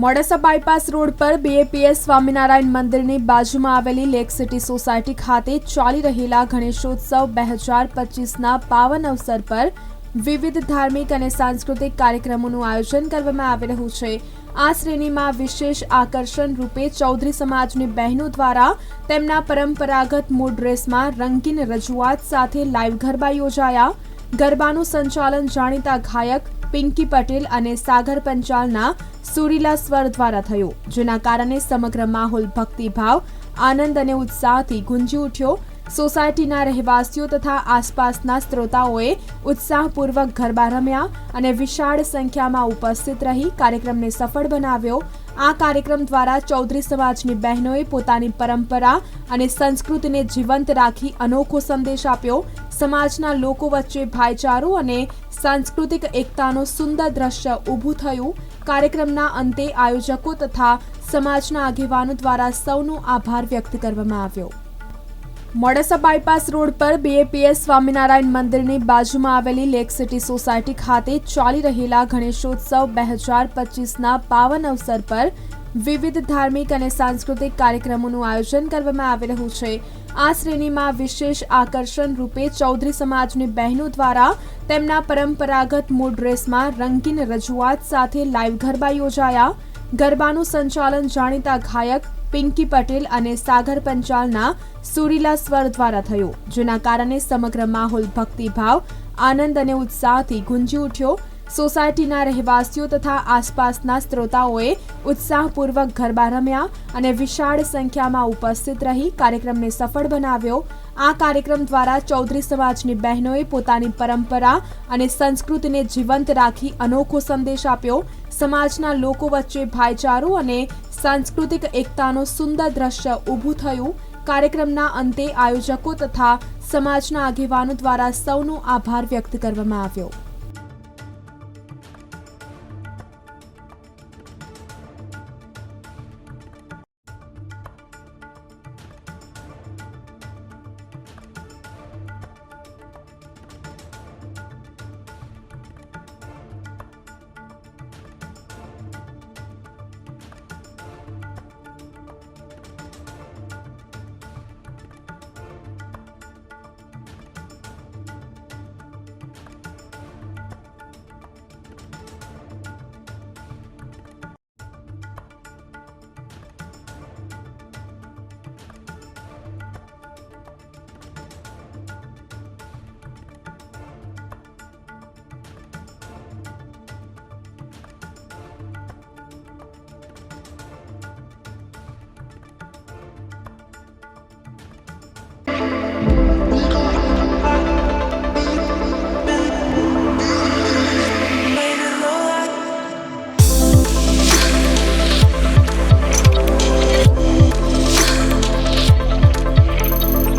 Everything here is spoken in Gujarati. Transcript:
મોડાસા બાયપાસ રોડ પર બીએપીએસ સ્વામિનારાયણ મંદિરની બાજુમાં આવેલી લેક સિટી સોસાયટી ખાતે ચાલી રહેલા ગણેશોત્સવ બે હજાર પચીસના પાવન અવસર પર વિવિધ ધાર્મિક અને સાંસ્કૃતિક કાર્યક્રમોનું આયોજન કરવામાં આવી રહ્યું છે. આ શ્રેણીમાં વિશેષ આકર્ષણ રૂપે ચૌધરી સમાજની બહેનો દ્વારા તેમના પરંપરાગત મૂળ ડ્રેસમાં રંગીન રજૂઆત સાથે લાઈવ ગરબા યોજાયા. ગરબાનું સંચાલન જાણીતા ગાયક પિંકી પટેલ અને સાગર પંચાલના સુરીલા સ્વર દ્વારા થયું, જેના કારણે સમગ્ર માહોલ ભક્તિભાવ, આનંદ અને ઉત્સાહથી ગુંજી ઉઠ્યો. સોસાયટીના રહેવાસીઓ તથા આસપાસના શ્રોતાઓએ ઉત્સાહપૂર્વક ગરબા રમ્યા અને વિશાળ સંખ્યામાં ઉપસ્થિત રહી કાર્યક્રમને સફળ બનાવ્યો. આ કાર્યક્રમ દ્વારા ચૌધરી સમાજની બહેનોએ પોતાની પરંપરા અને સંસ્કૃતિને જીવંત રાખી અનોખો સંદેશ આપ્યો. સમાજના લોકો વચ્ચે ભાઈચારો અને સાંસ્કૃતિક એકતાનું સુંદર દ્રશ્ય ઊભું થયું. કાર્યક્રમના અંતે આયોજકો તથા સમાજના આગેવાનો દ્વારા સૌનો આભાર વ્યક્ત કરવામાં આવ્યો. મોડાસા બાયપાસ રોડ પર બીએપીએસ સ્વામિનારાયણ મંદિરની બાજુમાં આવેલી લેક સિટી સોસાયટી ખાતે ચાલી રહેલા ગણેશોત્સવ બે હજાર પચીસના પાવન અવસર પર વિવિધ ધાર્મિક અને સાંસ્કૃતિક કાર્યક્રમોનું આયોજન કરવામાં આવી રહ્યું છે. આ શ્રેણીમાં વિશેષ આકર્ષણ રૂપે ચૌધરી સમાજની બહેનો દ્વારા તેમના પરંપરાગત મૂળ ડ્રેસમાં રંગીન રજૂઆત સાથે લાઈવ ગરબા યોજાયા. ગરબાનું સંચાલન જાણીતા ગાયક પિંકી પટેલ અને સાગર પંચાલના સુરીલા સ્વર દ્વારા થયું, જેના કારણે સમગ્ર માહોલ ભક્તિભાવ, આનંદ અને ઉત્સાહથી ગુંજી ઉઠ્યો. સોસાયટીના રહેવાસીઓ તથા આસપાસના શ્રોતાઓએ ઉત્સાહપૂર્વક ગરબા રમ્યા અને વિશાળ સંખ્યામાં ઉપસ્થિત રહી કાર્યક્રમને સફળ બનાવ્યો. આ કાર્યક્રમ દ્વારા ચૌધરી સમાજની બહેનોએ પોતાની પરંપરા અને સંસ્કૃતિને જીવંત રાખી અનોખો સંદેશ આપ્યો. સમાજના લોકો વચ્ચે ભાઈચારો અને સાંસ્કૃતિક એકતાનો સુંદર દ્રશ્ય ઊભું થયું. કાર્યક્રમના અંતે આયોજકો તથા સમાજના આગેવાનો દ્વારા સૌનો આભાર વ્યક્ત કરવામાં આવ્યો.